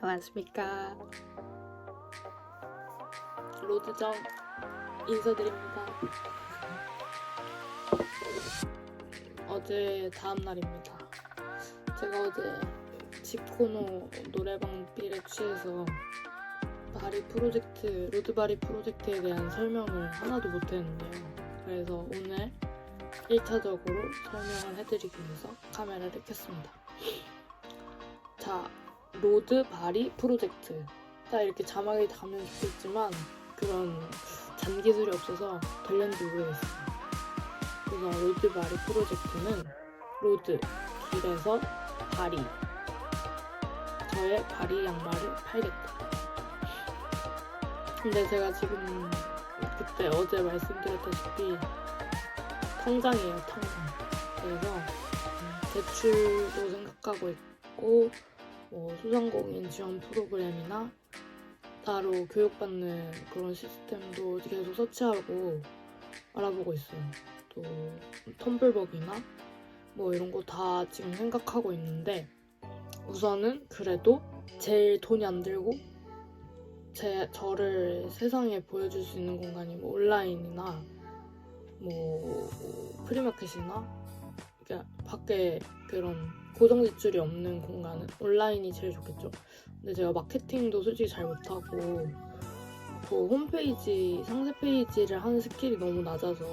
안녕하십니까. 로드정 인사드립니다. 어제 다음 날입니다. 제가 어제 지코노 노래방 빌에 취해서 바리 프로젝트, 로드바리 프로젝트에 대한 설명을 하나도 못했는데요. 그래서 오늘 1차적으로 설명을 해드리기 위해서 카메라를 켰습니다. 자, 로드 바리 프로젝트. 딱 이렇게 자막이 담으면 좋겠지만 그런 잔기술이 없어서 될는지 모르겠어요. 그래서 로드 바리 프로젝트는 로드 길에서 바리 저의 바리 양말을 팔겠다. 근데 제가 지금 그때 어제 말씀드렸다시피 통장이에요, 통장. 그래서 음, 대출도 생각하고 있고 뭐 소상공인 지원 프로그램이나 따로 교육받는 그런 시스템도 계속 서치하고 알아보고 있어요. 또 텀블벅이나 뭐 이런 거 다 지금 생각하고 있는데 우선은 그래도 제일 돈이 안 들고 제 저를 세상에 보여줄 수 있는 공간이 뭐 온라인이나 뭐 프리마켓이나 그러니까 밖에 그런 고정 지출이 없는 공간은 온라인이 제일 좋겠죠. 근데 제가 마케팅도 솔직히 잘 못하고 그 홈페이지 상세 페이지를 하는 스킬이 너무 낮아서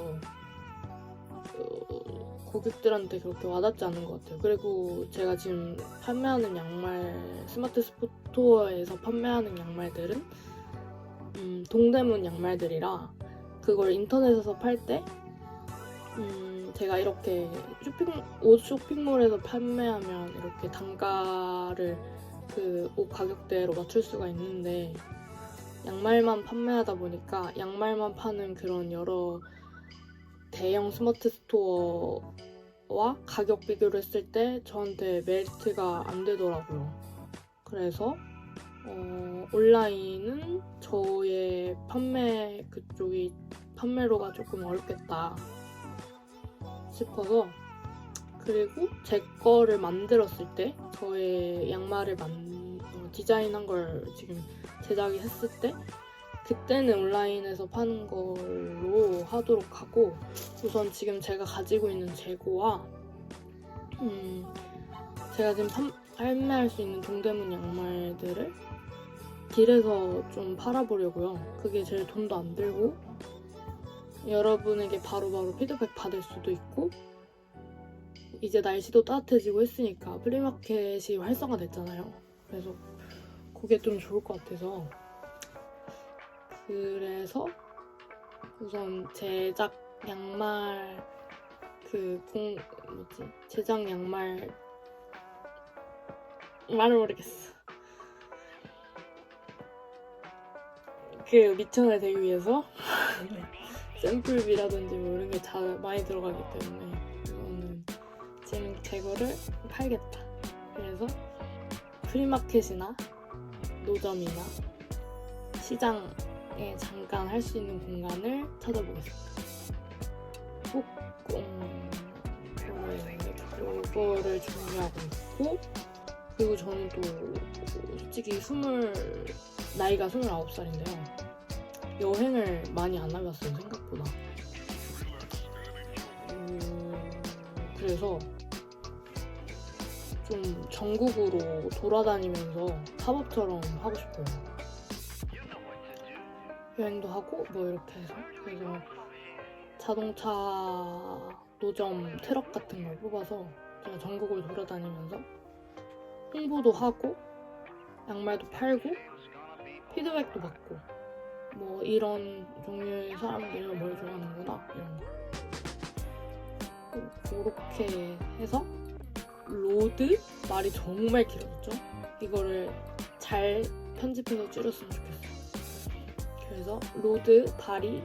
어, 고객들한테 그렇게 와닿지 않는 것 같아요. 그리고 제가 지금 판매하는 양말 스마트 스토어에서 판매하는 양말들은 음, 동대문 양말들이라 그걸 인터넷에서 팔때 음, 제가 이렇게 쇼핑 옷 쇼핑몰에서 판매하면 이렇게 단가를 그 옷 가격대로 맞출 수가 있는데 양말만 판매하다 보니까 양말만 파는 그런 여러 대형 스마트 스토어와 가격 비교를 했을 때 저한테 메리트가 안 되더라고요. 그래서 어, 온라인은 저의 판매 그쪽이 판매로가 조금 어렵겠다 싶어서 그리고 제 거를 만들었을 때 저의 양말을 만, 어, 디자인한 걸 지금 제작이 했을 때 그때는 온라인에서 파는 걸로 하도록 하고 우선 지금 제가 가지고 있는 재고와 음, 제가 지금 판, 판매할 수 있는 동대문 양말들을 길에서 좀 팔아보려고요. 그게 제일 돈도 안 들고 여러분에게 바로 바로 피드백 받을 수도 있고 이제 날씨도 따뜻해지고 했으니까 플리마켓이 활성화됐잖아요. 그래서 그게 좀 좋을 것 같아서 그래서 우선 제작 양말 그 공 뭐지 제작 양말 말을 모르겠어. 그 미천을 되기 위해서 샘플비라든지 뭐 이런 게 다 많이 들어가기 때문에 이거는 지금 재고를 팔겠다. 그래서 프리마켓이나 노점이나 시장에 잠깐 할 수 있는 공간을 찾아보겠습니다. 꼭 음, 그거를 준비하고 있고 그리고 저는 또 솔직히 스물 나이가 29살인데요. 여행을 많이 안 나갔어요, 생각보다. 음, 그래서 좀 전국으로 돌아다니면서 팝업처럼 하고 싶어요. 여행도 하고 뭐 이렇게 해서 그래서 자동차 노점 트럭 같은 걸 뽑아서 제가 전국을 돌아다니면서 홍보도 하고 양말도 팔고 피드백도 받고 뭐 이런 종류의 사람들이 뭘 좋아하는구나 이런 거. 그렇게 해서 로드 말이 정말 길어졌죠. 이거를 잘 편집해서 줄였으면 좋겠어요. 그래서 로드 바리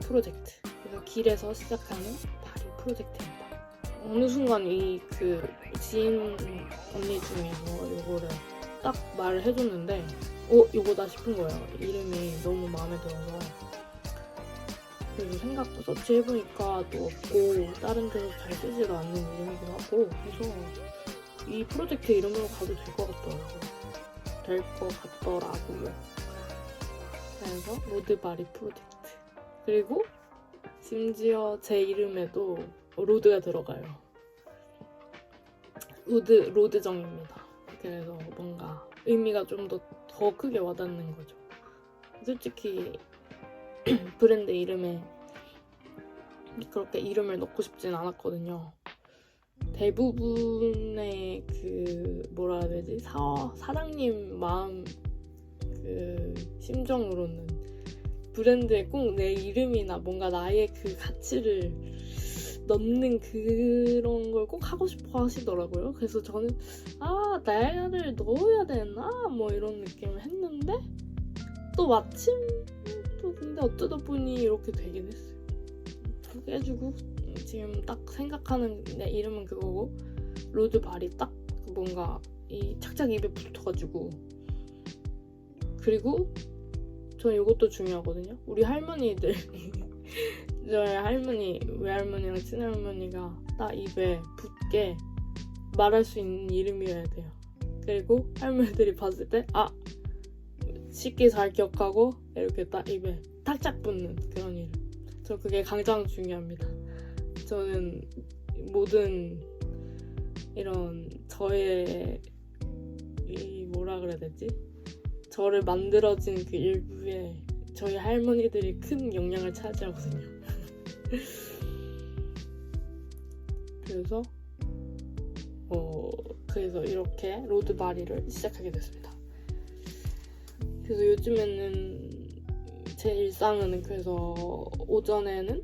프로젝트. 그래서 길에서 시작하는 바리 프로젝트입니다. 어느 순간 이 그 지인 언니 중에서 이거를 딱 말을 해줬는데 어? 이거다 싶은 거예요. 이름이 너무 마음에 들어서. 그래서 생각 서치 해보니까 또 없고 다른 데서 잘 쓰지도 않는 이름이기도 하고 그래서 이 프로젝트 이름으로 가도 될 것 같더라고요. 될 것 같더라고요. 그래서 로드바리 프로젝트. 그리고 심지어 제 이름에도 로드가 들어가요. 우드 로드정입니다. 그래서 뭔가 의미가 좀 더 더 크게 와닿는 거죠. 솔직히 브랜드 이름에 그렇게 이름을 넣고 싶진 않았거든요. 대부분의 그 뭐라 해야 되지 사 사장님 마음 그 심정으로는 브랜드에 꼭 내 이름이나 뭔가 나의 그 가치를 넣는 그런 걸 꼭 하고 싶어 하시더라고요. 그래서 저는 아 나를 넣어야 되나 뭐 이런 느낌을 했는데 또 마침 또 근데 어쩌다 보니 이렇게 되긴 했어요. 해주고 지금 딱 생각하는 내 이름은 그거고 로드 발이 딱 뭔가 이 착착 입에 붙어가지고 그리고 저는 이것도 중요하거든요. 우리 할머니들 저희 할머니 외할머니랑 친할머니가 딱 입에 붙게 말할 수 있는 이름이어야 돼요. 그리고 할머니들이 봤을 때 아 쉽게 잘 기억하고 이렇게 딱 입에 탁착 붙는 그런 이름. 저 그게 가장 중요합니다. 저는 모든 이런 저의 이 뭐라 그래야 되지? 저를 만들어진 그 일부에 저희 할머니들이 큰 영향을 차지하거든요. 그래서 어 그래서 이렇게 로드바리를 시작하게 됐습니다. 그래서 요즘에는 제 일상은 그래서 오전에는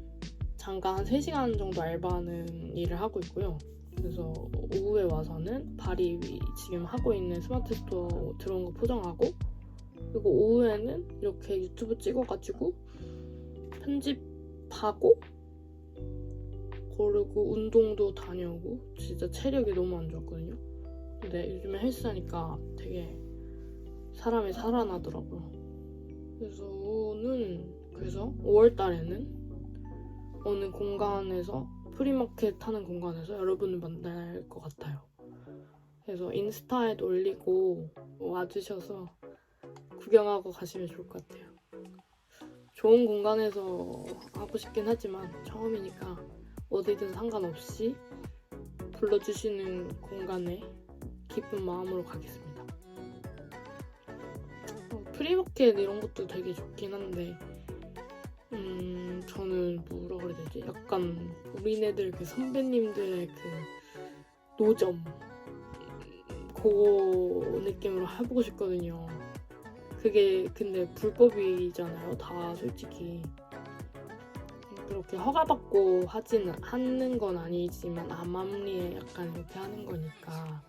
잠깐 한 3시간 정도 알바하는 일을 하고 있고요. 그래서 오후에 와서는 바리 지금 하고 있는 스마트 스토어 들어온 거 포장하고 그리고 오후에는 이렇게 유튜브 찍어가지고 편집하고 그리고 운동도 다녀오고 진짜 체력이 너무 안 좋았거든요. 근데 요즘에 헬스하니까 되게 사람이 살아나더라고요. 그래서 는 그래서 5월 달에는 어느 공간에서 프리마켓 하는 공간에서 여러분을 만날 것 같아요. 그래서 인스타에도 올리고 와주셔서 구경하고 가시면 좋을 것 같아요. 좋은 공간에서 하고 싶긴 하지만 처음이니까 어디든 상관없이 불러주시는 공간에 기쁜 마음으로 가겠습니다. 어, 프리마켓 이런 것도 되게 좋긴 한데 음 저는 뭐라 그래야 되지? 약간 우리네들 그 선배님들의 그 노점 음, 그거 느낌으로 해보고 싶거든요. 그게 근데 불법이잖아요. 다 솔직히 그렇게 허가받고 하지는 하는 건 아니지만 암암리에 약간 이렇게 하는 거니까.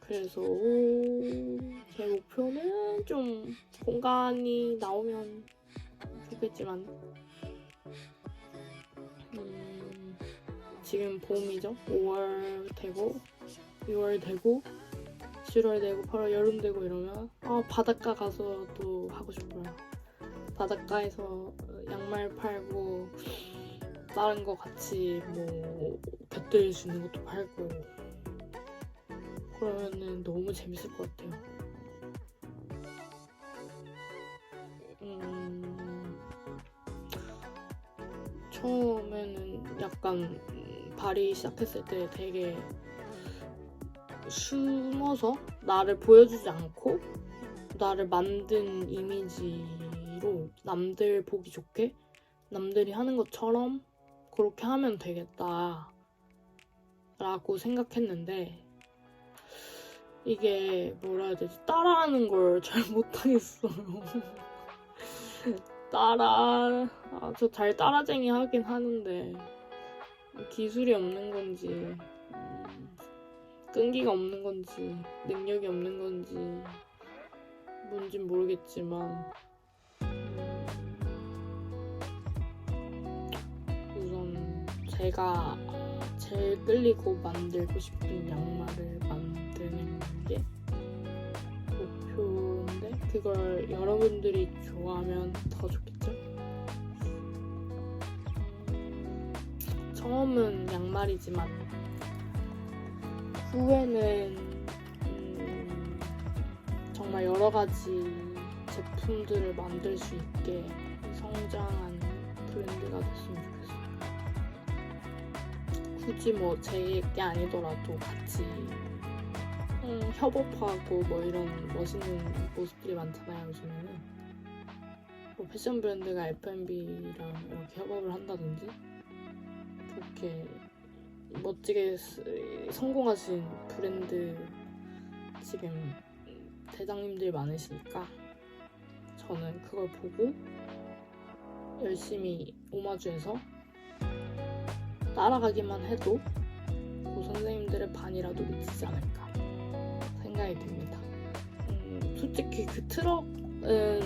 그래서 제 목표는 좀 공간이 나오면 좋겠지만 음, 지금 봄이죠. 5월 되고 6월 되고 7월 되고 8월 여름 되고 이러면 아 바닷가 가서 또 하고 싶어요. 바닷가에서 양말 팔고 다른 거 같이 뭐 곁들일 수 있는 것도 팔고 그러면은 너무 재밌을 것 같아요. 음, 처음에는 약간 음, 발이 시작했을 때 되게 숨어서 나를 보여주지 않고 나를 만든 이미지로 남들 보기 좋게 남들이 하는 것처럼 그렇게 하면 되겠다 라고 생각했는데 이게 뭐라 해야 되지? 따라하는 걸 잘 못하겠어요. 따라 아, 저 잘 따라쟁이 하긴 하는데 기술이 없는 건지. 음, 끈기가 없는 건지 능력이 없는 건지 뭔진 모르겠지만 우선 제가 제일 끌리고 만들고 싶은 양말을 만드는 게 목표인데 그걸 여러분들이 좋아하면 더 좋겠죠? 처음은 양말이지만 후회는 음, 정말 여러 가지 제품들을 만들 수 있게 성장한 브랜드가 됐으면 좋겠어요. 굳이 뭐제 얘기 아니더라도 같이 음, 협업하고 뭐 이런 멋있는 모습들이 많잖아요 요즘에는 뭐 패션 브랜드가 F&B랑 이렇게 협업을 한다든지 그렇게 멋지게 스- 성공하신 브랜드 지금 대장님들이 많으시니까 저는 그걸 보고 열심히 오마주에서 따라가기만 해도 고 선생님들의 반이라도 미치지 않을까 생각이 듭니다. 음, 솔직히 그 트럭은